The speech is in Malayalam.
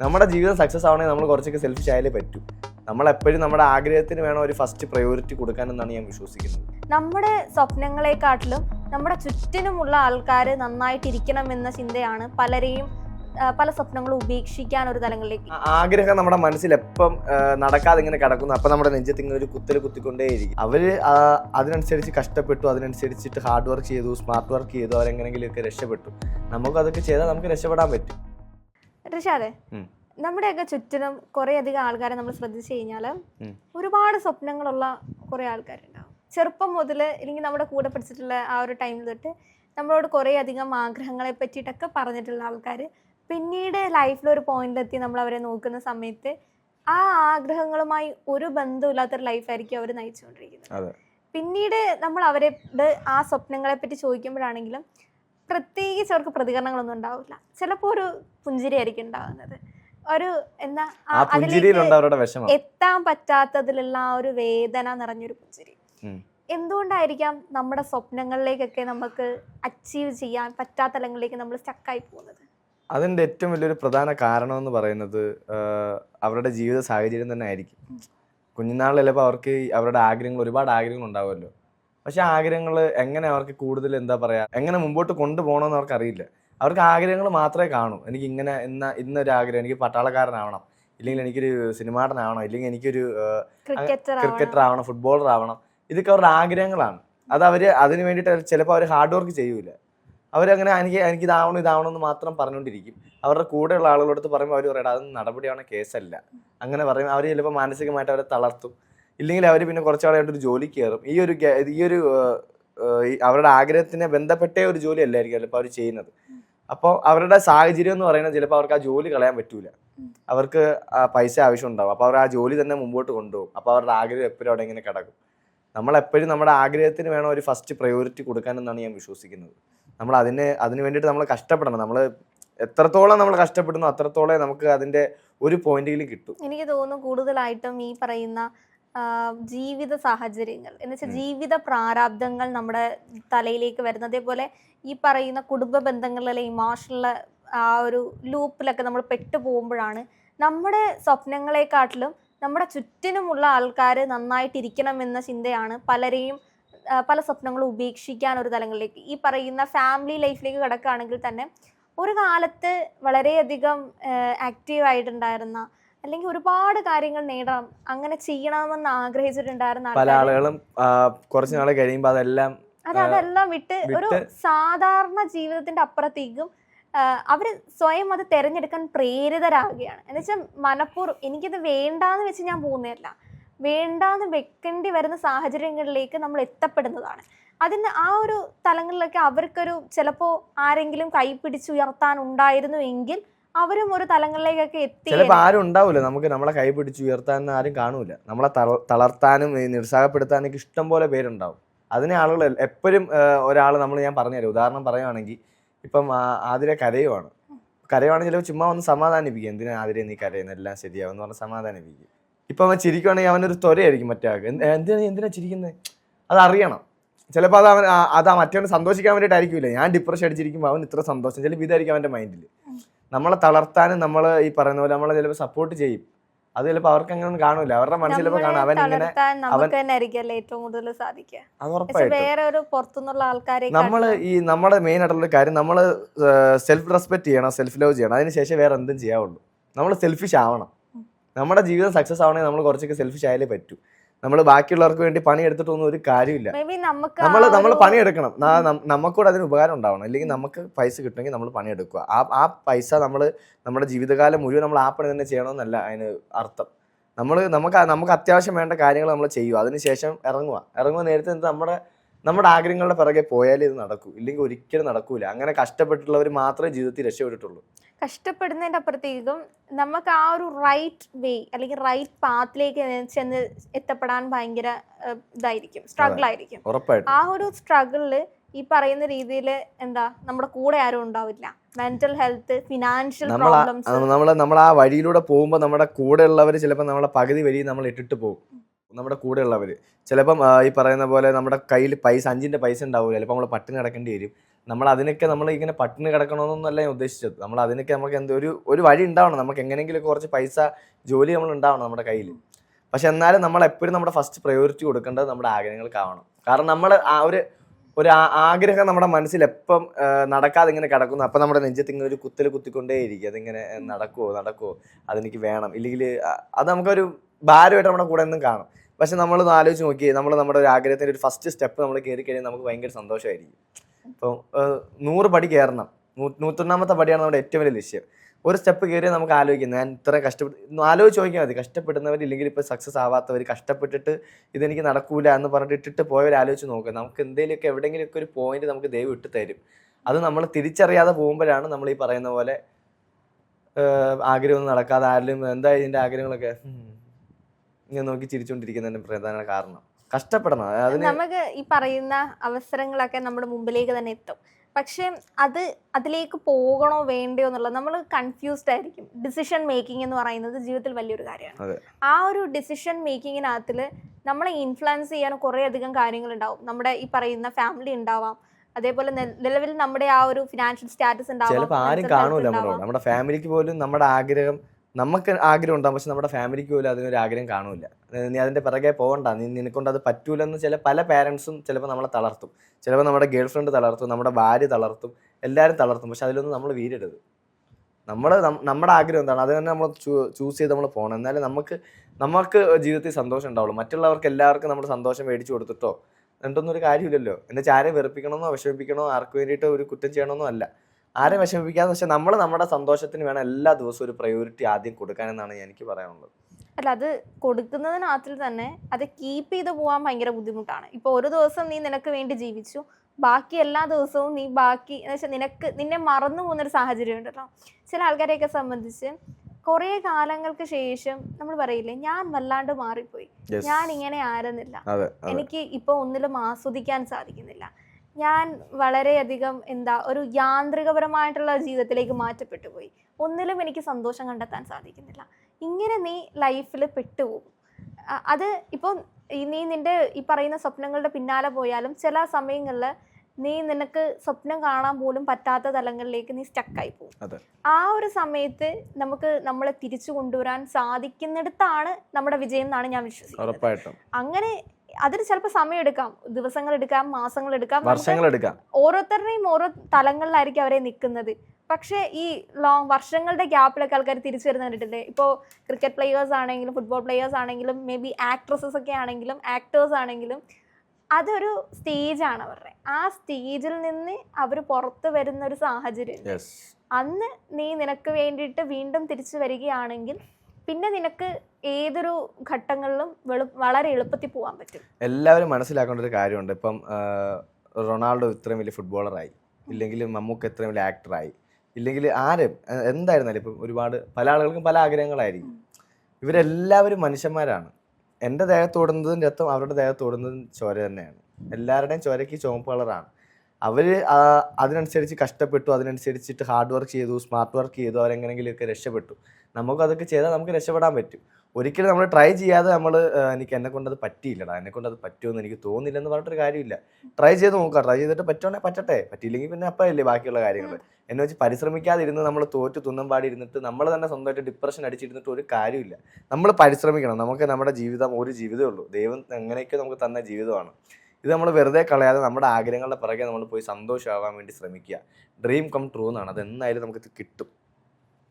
നമ്മുടെ ജീവിതം സക്സസ് ആവണമെങ്കിൽ നമ്മൾ കുറച്ചൊക്കെ സെൽഫിഷ് ആയാലേ പറ്റൂ. നമ്മൾ എപ്പോഴും നമ്മുടെ ആഗ്രഹത്തിന് വേണം ഒരു ഫസ്റ്റ് പ്രയോറിറ്റി കൊടുക്കാനെന്നാണ് ഞാൻ വിശ്വസിക്കുന്നത്. നമ്മുടെ സ്വപ്നങ്ങളെക്കാട്ടിലും നമ്മുടെ ചുറ്റിനുമുള്ള ആൾക്കാർ നന്നായിട്ടിരിക്കണം എന്ന ചിന്തയാണ് പലരെയും ആ, പല സ്വപ്നങ്ങളും ഉപേക്ഷിക്കാൻ ഒരു തലങ്ങളിലേക്ക്. ആ- ആഗ്രഹം നമ്മുടെ മനസ്സിൽ എപ്പം ആ, നടക്കാതെ ഇങ്ങനെ കിടക്കുന്നു അപ്പം നമ്മുടെ നെഞ്ചത്ത് ഇങ്ങനെ ഒരു കുത്തൽ കുത്തിക്കൊണ്ടേയിരിക്കും. അവർ ആ, അതിനനുസരിച്ച് കഷ്ടപ്പെട്ടു അതിനനുസരിച്ചിട്ട് ഹാർഡ് വർക്ക് ചെയ്തു സ്മാർട്ട് വർക്ക് ചെയ്തു അവരെങ്ങനെങ്കിലുമൊക്കെ രക്ഷപ്പെട്ടു. നമുക്ക് അതൊക്കെ ചെയ്താൽ നമുക്ക് രക്ഷപ്പെടാൻ പറ്റും. ഋഷാദെ. നമ്മുടെയൊക്കെ ചുറ്റിനും കുറെ അധികം ആൾക്കാരെ നമ്മൾ ശ്രദ്ധിച്ചു കഴിഞ്ഞാൽ ഒരുപാട് സ്വപ്നങ്ങളുള്ള കുറെ ആൾക്കാരുണ്ടാവും ചെറുപ്പം മുതൽ അല്ലെങ്കിൽ നമ്മുടെ കൂടെ പഠിച്ചിട്ടുള്ള ആ ഒരു ടൈമിൽ തൊട്ട് നമ്മളോട് കുറേ അധികം ആഗ്രഹങ്ങളെ പറ്റിയിട്ടൊക്കെ പറഞ്ഞിട്ടുള്ള ആൾക്കാർ പിന്നീട് ലൈഫിൽ ഒരു പോയിന്റിലെത്തി നമ്മൾ അവരെ നോക്കുന്ന സമയത്ത് ആ ആഗ്രഹങ്ങളുമായി ഒരു ബന്ധമില്ലാത്തൊരു ലൈഫായിരിക്കും അവർ നയിച്ചുകൊണ്ടിരിക്കുന്നത്. പിന്നീട് നമ്മൾ അവരോട് ആ സ്വപ്നങ്ങളെ പറ്റി ചോദിക്കുമ്പോഴാണെങ്കിലും പ്രത്യേകിച്ച് അവർക്ക് പ്രതികരണങ്ങളൊന്നും ഉണ്ടാവില്ല. ചിലപ്പോൾ ഒരു പുഞ്ചിരിയായിരിക്കും ഉണ്ടാവുന്നത് ഒരു എന്താ വിഷമം. എത്താൻ പറ്റാത്തതിലുള്ള ആ ഒരു വേദന നിറഞ്ഞൊരു പുഞ്ചിരി. എന്തുകൊണ്ടായിരിക്കാം നമ്മുടെ സ്വപ്നങ്ങളിലേക്കൊക്കെ നമുക്ക് അച്ചീവ് ചെയ്യാൻ പറ്റാത്ത തലങ്ങളിലേക്ക് നമ്മൾ സ്റ്റക്കായി പോകുന്നത്? അതിന്റെ ഏറ്റവും വലിയൊരു പ്രധാന കാരണം എന്ന് പറയുന്നത് അവരുടെ ജീവിത സാഹചര്യം തന്നെ ആയിരിക്കും. കുഞ്ഞുനാളിൽ ചിലപ്പോൾ അവർക്ക് അവരുടെ ആഗ്രഹങ്ങൾ ഒരുപാട് ആഗ്രഹങ്ങൾ ഉണ്ടാവുമല്ലോ. പക്ഷെ ആഗ്രഹങ്ങൾ എങ്ങനെ അവർക്ക് കൂടുതൽ എന്താ പറയുക എങ്ങനെ മുമ്പോട്ട് കൊണ്ടുപോകണമെന്ന് അവർക്ക് അറിയില്ല. അവർക്ക് ആഗ്രഹങ്ങൾ മാത്രമേ കാണൂ. എനിക്ക് ഇങ്ങനെ ഇന്ന ഇന്നൊരു ആഗ്രഹം എനിക്ക് പട്ടാളക്കാരനാവണം ഇല്ലെങ്കിൽ എനിക്കൊരു സിനിമാടനാവണം ഇല്ലെങ്കിൽ എനിക്കൊരു ക്രിക്കറ്റർ ആവണം. ഫുട്ബോളർ ആവണം ഇതൊക്കെ അവരുടെ ആഗ്രഹങ്ങളാണ്. അത് അവർ അതിന് വേണ്ടിയിട്ട് ചിലപ്പോൾ അവർ ഹാർഡ് വർക്ക് ചെയ്യൂല. അവരങ്ങനെ എനിക്ക് എനിക്ക് ഇതാവണം ഇതാവണം എന്ന് മാത്രം പറഞ്ഞുകൊണ്ടിരിക്കും. അവരുടെ കൂടെയുള്ള ആളുകളടുത്ത് പറയുമ്പോൾ അവർ പറയണം അതൊന്നും നടപടിയാണ് കേസല്ല. അങ്ങനെ പറയും. അവർ ചിലപ്പോൾ മാനസികമായിട്ട് അവരെ തളർത്തും. ഇല്ലെങ്കിൽ അവർ പിന്നെ കുറച്ചാളായിട്ട് ഒരു ജോലി കയറും. ഈ ഒരു ഈ ഒരു അവരുടെ ആഗ്രഹത്തിനെ ബന്ധപ്പെട്ട ഒരു ജോലി അല്ലായിരിക്കും ചിലപ്പോൾ അവർ ചെയ്യുന്നത്. അപ്പോൾ അവരുടെ സാഹചര്യം എന്ന് പറയുന്നത് ചിലപ്പോൾ അവർക്ക് ആ ജോലി കളയാൻ പറ്റൂല. അവർക്ക് ആ പൈസ ആവശ്യം ഉണ്ടാവും. അപ്പോൾ അവർ ആ ജോലി തന്നെ മുമ്പോട്ട് കൊണ്ടുപോകും. അപ്പോൾ അവരുടെ ആഗ്രഹം എപ്പോഴും അവിടെ ഇങ്ങനെ കിടക്കും. നമ്മളെപ്പോഴും നമ്മുടെ ആഗ്രഹത്തിന് വേണം ഒരു ഫസ്റ്റ് പ്രയോറിറ്റി കൊടുക്കാനെന്നാണ് ഞാൻ വിശ്വസിക്കുന്നത്. നമ്മൾ അതിന് അതിന് വേണ്ടിയിട്ട് നമ്മൾ കഷ്ടപ്പെടണം. നമ്മൾ എത്രത്തോളം നമ്മൾ കഷ്ടപ്പെടുന്നു അത്രത്തോളം നമുക്ക് അതിന്റെ ഒരു പോയിന്റിൽ കിട്ടും. എനിക്ക് തോന്നുന്നു കൂടുതലായിട്ടും ഈ പറയുന്ന ജീവിത സാഹചര്യങ്ങൾ. എന്ന് വെച്ചാൽ ജീവിത പ്രാരാബ്ദങ്ങൾ നമ്മുടെ തലയിലേക്ക് വരുന്നത്. അതേപോലെ ഈ പറയുന്ന കുടുംബ ബന്ധങ്ങളിലെ ഇമോഷണൽ ആ ഒരു ലൂപ്പിലൊക്കെ നമ്മൾ പെട്ടു പോകുമ്പോഴാണ് നമ്മുടെ സ്വപ്നങ്ങളെക്കാട്ടിലും നമ്മുടെ ചുറ്റിനുമുള്ള ആൾക്കാർ നന്നായിട്ടിരിക്കണം എന്ന ചിന്തയാണ് പലരെയും പല സ്വപ്നങ്ങളും ഉപേക്ഷിക്കാൻ ഒരു തലങ്ങളിലേക്ക്. ഈ പറയുന്ന ഫാമിലി ലൈഫിലേക്ക് കിടക്കുകയാണെങ്കിൽ തന്നെ ഒരു കാലത്ത് വളരെയധികം ആക്റ്റീവ് ആയിട്ടുണ്ടായിരുന്ന അല്ലെങ്കിൽ ഒരുപാട് കാര്യങ്ങൾ നേടണം. അങ്ങനെ ചെയ്യണമെന്ന് ആഗ്രഹിച്ചിട്ടുണ്ടായിരുന്ന പല ആളുകളും കുറച്ച് നാൾ കഴിയുമ്പോൾ അതെല്ലാം അത് അതെല്ലാം വിട്ട് ഒരു സാധാരണ ജീവിതത്തിന്റെ അപ്പുറത്തേക്കും അവർ അവർ സ്വയം അത് തെരഞ്ഞെടുക്കാൻ പ്രേരിതരാകുകയാണ്. എന്നുവെച്ചാൽ മനഃപൂർവം എനിക്കിത് വേണ്ടാന്ന് വെച്ച് ഞാൻ പോകുന്നതല്ല. വേണ്ടാന്ന് വെക്കേണ്ടി വരുന്ന സാഹചര്യങ്ങളിലേക്ക് നമ്മൾ എത്തപ്പെടുന്നതാണ്. അതിന് ആ ഒരു തലങ്ങളിലൊക്കെ അവർക്കൊരു ചിലപ്പോൾ ആരെങ്കിലും കൈപിടിച്ചുയർത്താൻ ഉണ്ടായിരുന്നു എങ്കിൽ അവരും ഒരു തലങ്ങളിലേക്കൊക്കെ എത്തി ചിലപ്പോൾ ആരും ഉണ്ടാവില്ല നമുക്ക് നമ്മളെ കൈ പിടിച്ച് ഉയർത്താൻ ആരും കാണൂല. നമ്മളെ തളർത്താനും നിരുത്സാഹപ്പെടുത്താനൊക്കെ ഇഷ്ടം പോലെ പേരുണ്ടാവും. അതിനെ ആളുകൾ എപ്പോഴും ഒരാൾ നമ്മൾ ഞാൻ പറഞ്ഞുതരാം. ഉദാഹരണം പറയുകയാണെങ്കിൽ ഇപ്പം ആതിരെ കരയുവാണ്. കരയുവാണെങ്കിൽ ചിലപ്പോൾ ചുമ്മാ ഒന്ന് സമാധാനിപ്പിക്കും. എന്തിനാ ആതിര നീ കരയുന്ന? എല്ലാം ശരിയാവും എന്ന് പറഞ്ഞ് സമാധാനിപ്പിക്കും. ഇപ്പം അവൻ ചിരിക്കുവാണെങ്കിൽ അവനൊരു ത്വരയായിരിക്കും മറ്റേ ആൾക്ക്. എന്ത്- എന്തിനാ എന്തിനാ ചിരിക്കുന്നത് അത് അറിയണം. ചിലപ്പോൾ അത് അവൻ അത് മറ്റവന് സന്തോഷിക്കാൻ വേണ്ടിയിട്ടായിരിക്കില്ല ഞാൻ ഡിപ്രഷൻ അടിച്ചിരിക്കുമ്പോൾ അവൻ ഇത്ര സന്തോഷം. ചിലപ്പോൾ ഇതായിരിക്കും അവന്റെ മൈൻഡിൽ നമ്മളെ തളർത്താനും നമ്മൾ ഈ പറയുന്ന പോലെ നമ്മളെ ചിലപ്പോൾ സപ്പോർട്ട് ചെയ്യും. അത് ചിലപ്പോൾ അവർക്ക് അങ്ങനെ ഒന്നും കാണൂല. അവരുടെ മനസ്സിൽ ചിലപ്പോൾ കാണും. അവൻ ഇങ്ങനെ ഏറ്റവും കൂടുതൽ സാധിക്കുക. അത് ഉറപ്പായിട്ടും. നമ്മൾ ഈ നമ്മുടെ മെയിൻ ആയിട്ടുള്ള കാര്യം നമ്മൾ സെൽഫ് റെസ്പെക്ട് ചെയ്യണം സെൽഫ് ലവ് ചെയ്യണം അതിനുശേഷം വേറെ എന്തും ചെയ്യാവുള്ളൂ. നമ്മൾ സെൽഫിഷ് ആവണം. നമ്മുടെ ജീവിതം സക്സസ് ആവണമെങ്കിൽ നമ്മൾ കുറച്ചൊക്കെ സെൽഫിഷ് ആയാലേ പറ്റൂ. നമ്മൾ ബാക്കിയുള്ളവർക്ക് വേണ്ടി പണി എടുത്തിട്ടൊന്നും ഒരു കാര്യമില്ല. നമ്മൾ നമ്മൾ പണിയെടുക്കണം. നമുക്കൂടെ അതിന് ഉപകാരം ഉണ്ടാവണം. അല്ലെങ്കിൽ നമുക്ക് പൈസ കിട്ടണമെങ്കിൽ നമ്മൾ പണിയെടുക്കുക. ആ ആ പൈസ നമ്മൾ നമ്മുടെ ജീവിതകാലം മുഴുവൻ നമ്മൾ ആ പണി തന്നെ ചെയ്യണമെന്നല്ല അതിന് അർത്ഥം. നമ്മൾ നമുക്ക് നമുക്ക് അത്യാവശ്യം വേണ്ട കാര്യങ്ങൾ നമ്മൾ ചെയ്യുക. അതിനുശേഷം ഇറങ്ങുക. ഇറങ്ങുക നേരത്തെ നമ്മുടെ നമ്മുടെ ആഗ്രഹങ്ങളുടെ പിറകെ പോയാലേ ഇത് നടക്കൂ. ഇല്ലെങ്കിൽ ഒരിക്കലും നടക്കൂല. അങ്ങനെ കഷ്ടപ്പെട്ടുള്ളവർ മാത്രമേ ജീവിതത്തിൽ രക്ഷപ്പെട്ടിട്ടുള്ളൂ. കഷ്ടപ്പെടുന്നതിന്റെ അപ്പുറത്തേക്കും നമുക്ക് ആ ഒരു റൈറ്റ് വേ അല്ലെങ്കിൽ റൈറ്റ് പാത്തിലേക്ക് ചെന്ന് എത്തപ്പെടാൻ ഭയങ്കര ഇതായിരിക്കും. സ്ട്രഗിൾ ആയിരിക്കും. ആ ഒരു സ്ട്രഗിളിൽ ഈ പറയുന്ന രീതിയിൽ എന്താ നമ്മുടെ കൂടെ ആരും ഉണ്ടാവില്ല. മെന്റൽ ഹെൽത്ത് ഫിനാൻഷ്യൽ പ്രോബ്ലംസ് നമ്മൾ നമ്മൾ ആ വഴിയിലൂടെ പോകുമ്പോൾ നമ്മുടെ കൂടെ ഉള്ളവർ ചിലപ്പോൾ നമ്മളെ പകുതി വഴി നമ്മൾ ഇട്ടിട്ട് പോകും. നമ്മുടെ കൂടെയുള്ളവർ ചിലപ്പം ഈ പറയുന്ന പോലെ നമ്മുടെ കയ്യിൽ പൈസ അഞ്ചിന്റെ പൈസ ഉണ്ടാവില്ല ചിലപ്പോൾ നമ്മൾ പട്ടിണി കിടക്കേണ്ടി വരും. നമ്മൾ അതിനൊക്കെ നമ്മൾ ഇങ്ങനെ പട്ടിണി കിടക്കണമെന്നല്ല ഞാൻ ഉദ്ദേശിച്ചത്. നമ്മൾ അതിനൊക്കെ നമുക്ക് എന്ത് ഒരു ഒരു വഴി ഉണ്ടാവണം. നമുക്ക് എങ്ങനെയെങ്കിലും കുറച്ച് പൈസ ജോലി നമ്മൾ ഉണ്ടാവണം നമ്മുടെ കയ്യിൽ പക്ഷെ എന്നാലും നമ്മൾ എപ്പോഴും നമ്മുടെ ഫസ്റ്റ് പ്രയോറിറ്റി കൊടുക്കേണ്ടത് നമ്മുടെ ആഗ്രഹങ്ങൾക്കാവണം. കാരണം നമ്മൾ ആ ഒരു ഒരു ആഗ്രഹം നമ്മുടെ മനസ്സിൽ എപ്പം നടക്കാതെ ഇങ്ങനെ കിടക്കുന്നു. അപ്പം നമ്മുടെ നെഞ്ചത്ത് ഇങ്ങനെ ഒരു കുത്തൽ കുത്തിക്കൊണ്ടേയിരിക്കും. അതിങ്ങനെ നടക്കുമോ നടക്കുമോ അതെനിക്ക് വേണം. ഇല്ലെങ്കിൽ അത് നമുക്കൊരു ഭാരമായിട്ട് നമ്മുടെ കൂടെ എന്നും കാണും. പക്ഷെ നമ്മൾ ആലോചിച്ച് നോക്കി നമ്മൾ നമ്മുടെ ഒരു ആഗ്രഹത്തിന്റെ ഒരു ഫസ്റ്റ് സ്റ്റെപ്പ് നമ്മൾ കയറി കഴിഞ്ഞാൽ നമുക്ക് ഭയങ്കര സന്തോഷമായിരിക്കും. അപ്പോൾ നൂറ് പടി കയറണം. നൂ നൂറ്റൊന്നാമത്തെ പടിയാണ് നമ്മുടെ ഏറ്റവും വലിയ ലക്ഷ്യം. ഒരു സ്റ്റെപ്പ് കയറി നമുക്ക് ആലോചിക്കാം ഞാൻ ഇത്ര കഷ്ടപ്പെട്ട് ആലോചിച്ച് നോക്കിയാൽ മതി. കഷ്ടപ്പെടുന്നവർ ഇല്ലെങ്കിൽ ഇപ്പോൾ സക്സസ് ആവാത്തവർ കഷ്ടപ്പെട്ടിട്ട് ഇതെനിക്ക് നടക്കൂല എന്ന് പറഞ്ഞിട്ട് ഇട്ടിട്ട് പോയവർ ആലോചിച്ച് നോക്കുക നമുക്ക് എന്തെങ്കിലുമൊക്കെ എവിടെയെങ്കിലുമൊക്കെ ഒരു പോയിന്റ് നമുക്ക് ദൈവം ഇട്ട് തരും. അത് നമ്മൾ തിരിച്ചറിയാതെ പോകുമ്പോഴാണ് നമ്മൾ ഈ പറയുന്ന പോലെ ആഗ്രഹമൊന്നും നടക്കാതെ ആരിലും എന്താ ഇതിന്റെ ആഗ്രഹങ്ങളൊക്കെ? ഇങ്ങനെ നോക്കി ചിരിച്ചുകൊണ്ടിരിക്കുന്നതിന്റെ പ്രധാന കാരണം. കഷ്ടപ്പെടണം. അതിന് നമുക്ക് ഈ പറയുന്ന അവസരങ്ങളൊക്കെ നമ്മുടെ മുമ്പിലേക്ക് തന്നെ എത്തും. പക്ഷേ അത് അതിലേക്ക് പോകണോ വേണ്ടയോ എന്നുള്ളത് നമ്മൾ കൺഫ്യൂസ്ഡ് ആയിരിക്കും. ഡിസിഷൻ മേക്കിംഗ് എന്ന് പറയുന്നത് ജീവിതത്തിൽ വലിയൊരു കാര്യമാണ്. ആ ഒരു ഡിസിഷൻ മേക്കിങ്ങിനകത്തിൽ നമ്മളെ ഇൻഫ്ലുവൻസ് ചെയ്യാൻ കുറേ അധികം കാര്യങ്ങൾ ഉണ്ടാവും നമ്മുടെ ഈ പറയുന്ന ഫാമിലി ഉണ്ടാവാം. അതേപോലെ നിലവിൽ നമ്മുടെ ആ ഒരു ഫിനാൻഷ്യൽ സ്റ്റാറ്റസ് ഉണ്ടാവും. ആരും കാണൂല നമ്മുടെ ഫാമിലിക്ക് പോലും നമ്മുടെ ആഗ്രഹം നമുക്ക് ആഗ്രഹം ഉണ്ടാകും പക്ഷെ നമ്മുടെ ഫാമിലിക്ക് പോലും അതിനൊരു ആഗ്രഹം കാണില്ല. നീ അതിന്റെ പിറകെ പോകണ്ട നീ നിനക്കൊണ്ട് അത് പറ്റൂലെന്ന് ചില പല പാരൻസും ചിലപ്പോൾ നമ്മളെ തളർത്തും. ചിലപ്പോൾ നമ്മുടെ ഗേൾ ഫ്രണ്ട് തളർത്തും നമ്മുടെ ഭാര്യ തളർത്തും എല്ലാവരും തളർത്തും പക്ഷെ അതിലൊന്നും നമ്മൾ വീരരുത് നമ്മൾ നമ്മുടെ ആഗ്രഹം എന്താണ്? അത് തന്നെ നമ്മൾ ചൂസ് ചെയ്ത് നമ്മൾ പോകണം എന്നാലും നമുക്ക് നമുക്ക് ജീവിതത്തിൽ സന്തോഷം ഉണ്ടാവുള്ളൂ. മറ്റുള്ളവർക്ക് എല്ലാവർക്കും നമ്മൾ സന്തോഷം മേടിച്ചു കൊടുത്തിട്ടോ? എന്നിട്ടൊന്നും ഒരു കാര്യമില്ലല്ലോ. എന്നുവെച്ചാൽ ആരെ വെറുപ്പിക്കണമെന്നോ വിഷമിപ്പിക്കണോ? ആർക്ക് വേണ്ടിയിട്ട് ഒരു കുറ്റം ചെയ്യണമെന്നോ അല്ല. ആരെ വിഷമിപ്പിക്കാന്ന് വെച്ചാൽ നമ്മൾ നമ്മുടെ സന്തോഷത്തിന് വേണം എല്ലാ ദിവസവും ഒരു പ്രയോറിറ്റി ആദ്യം കൊടുക്കാനെന്നാണ് എനിക്ക് പറയാനുള്ളത്. അല്ല അത് കൊടുക്കുന്നതിനകത്തിൽ തന്നെ അത് കീപ്പ് ചെയ്ത് പോകാൻ ഭയങ്കര ബുദ്ധിമുട്ടാണ്. ഇപ്പോൾ ഒരു ദിവസം നീ നിനക്ക് വേണ്ടി ജീവിച്ചു ബാക്കി എല്ലാ ദിവസവും നീ ബാക്കി എന്ന് വെച്ചാൽ നിനക്ക് നിന്നെ മറന്നു പോകുന്നൊരു സാഹചര്യം ഉണ്ടല്ലോ. ചില ആൾക്കാരെയൊക്കെ സംബന്ധിച്ച് കുറേ കാലങ്ങൾക്ക് ശേഷം നമ്മൾ പറയില്ലേ ഞാൻ വല്ലാണ്ട് മാറിപ്പോയി. ഞാൻ ഇങ്ങനെ ആയിരുന്നില്ല. എനിക്ക് ഇപ്പോൾ ഒന്നിലും ആസ്വദിക്കാൻ സാധിക്കുന്നില്ല. ഞാൻ വളരെയധികം എന്താ ഒരു യാന്ത്രികപരമായിട്ടുള്ള ജീവിതത്തിലേക്ക് മാറ്റപ്പെട്ടു പോയി. ഒന്നിലും എനിക്ക് സന്തോഷം കണ്ടെത്താൻ സാധിക്കുന്നില്ല. ഇങ്ങനെ നീ ലൈഫിൽ പെട്ടുപോകും. അത് ഇപ്പോൾ നീ നിന്റെ ഈ പറയുന്ന സ്വപ്നങ്ങളുടെ പിന്നാലെ പോയാലും ചില സമയങ്ങളിൽ നീ നിനക്ക് സ്വപ്നം കാണാൻ പോലും പറ്റാത്ത തലങ്ങളിലേക്ക് നീ സ്റ്റക്കായി പോകും. ആ ഒരു സമയത്ത് നമുക്ക് നമ്മളെ തിരിച്ചു കൊണ്ടുവരാൻ സാധിക്കുന്നിടത്താണ് നമ്മുടെ വിജയം എന്നാണ് ഞാൻ വിശ്വസിക്കുന്നത്. അങ്ങനെ അതിന് ചിലപ്പോൾ സമയം എടുക്കാം. ദിവസങ്ങൾ എടുക്കാം മാസങ്ങൾ എടുക്കാം. വർഷങ്ങൾ എടുക്കാം. ഓരോരുത്തരുടെയും ഓരോ തലങ്ങളിലായിരിക്കും അവരെ നിൽക്കുന്നത്. പക്ഷേ ഈ ലോങ് വർഷങ്ങളുടെ ഗ്യാപ്പിലൊക്കെ ആൾക്കാർ തിരിച്ചു വരുന്ന കണ്ടിട്ടില്ലേ ഇപ്പോൾ ക്രിക്കറ്റ് പ്ലെയേഴ്സ് ആണെങ്കിലും ഫുട്ബോൾ പ്ലെയേഴ്സ് ആണെങ്കിലും മേ ബി ആക്ട്രസസ് ഒക്കെ ആണെങ്കിലും ആക്ടേഴ്സ് ആണെങ്കിലും അതൊരു സ്റ്റേജാണ് അവരുടെ. ആ സ്റ്റേജിൽ നിന്ന് അവർ പുറത്ത് വരുന്ന ഒരു സാഹചര്യം. അന്ന് നീ നിനക്ക് വേണ്ടിയിട്ട് വീണ്ടും തിരിച്ചു വരികയാണെങ്കിൽ പിന്നെ നിനക്ക് ഏതൊരു ഘട്ടങ്ങളിലും വളരെ എളുപ്പത്തിൽ പോകാൻ പറ്റും. എല്ലാവരും മനസ്സിലാക്കേണ്ട ഒരു കാര്യമുണ്ട്. ഇപ്പം റൊണാൾഡോ ഇത്രയും വലിയ ഫുട്ബോളറായി ഇല്ലെങ്കിൽ മമ്മൂക്ക് ഇത്രയും വലിയ ആക്ടറായി ഇല്ലെങ്കിൽ ആരും? എന്തായിരുന്നാലും ഇപ്പം ഒരുപാട് പല ആളുകൾക്കും പല ആഗ്രഹങ്ങളായിരിക്കും. ഇവരെല്ലാവരും മനുഷ്യന്മാരാണ്. എന്റെ ദേഹത്തോടുന്നതും രക്തം അവരുടെ ദേഹത്തോടുന്നതും ചോര തന്നെയാണ്. എല്ലാവരുടെയും ചോരയ്ക്ക് ചുവപ്പ് കളറാണ് അവർ അതിനനുസരിച്ച് കഷ്ടപ്പെട്ടു അതിനനുസരിച്ചിട്ട് ഹാർഡ് വർക്ക് ചെയ്തു സ്മാർട്ട് വർക്ക് ചെയ്തു അവരെങ്ങനെങ്കിലുമൊക്കെ രക്ഷപ്പെട്ടു. നമുക്ക് അതൊക്കെ ചെയ്താൽ നമുക്ക് രക്ഷപ്പെടാൻ പറ്റും. ഒരിക്കലും നമ്മൾ ട്രൈ ചെയ്യാതെ നമ്മൾ എനിക്ക് എന്നെ കൊണ്ട് അത് പറ്റിയില്ലടാ എന്നെ കൊണ്ട് അത് പറ്റുമെന്ന് എനിക്ക് തോന്നില്ല എന്ന് പറഞ്ഞിട്ടൊരു കാര്യമില്ല. ട്രൈ ചെയ്ത് നോക്കാം ട്രൈ ചെയ്തിട്ട് പറ്റുവാണെങ്കിൽ പറ്റട്ടെ പറ്റിയില്ലെങ്കിൽ പിന്നെ അപ്പല്ലേ ബാക്കിയുള്ള കാര്യങ്ങൾ. എന്നെ വെച്ച് പരിശ്രമിക്കാതിരുന്ന് നമ്മൾ തോറ്റു തുന്നം പാടി ഇരുന്നിട്ട് നമ്മൾ തന്നെ സ്വന്തമായിട്ട് ഡിപ്രഷൻ അടിച്ചിരുന്നിട്ട് ഒരു കാര്യമില്ല. നമ്മൾ പരിശ്രമിക്കണം നമുക്ക് നമ്മുടെ ജീവിതം ഒരു ജീവിതമേ ഉള്ളൂ. ദൈവം എങ്ങനെയൊക്കെ നമുക്ക് തന്ന ജീവിതമാണ്. ഇത് നമ്മൾ വെറുതെ കളയാതെ നമ്മുടെ ആഗ്രഹങ്ങളുടെ പിറകെ നമ്മൾ പോയി സന്തോഷമാവാൻ വേണ്ടി ശ്രമിക്കുക. ഡ്രീം കം ട്രൂ എന്നാണ്. അത് എന്തായാലും നമുക്ക് കിട്ടും.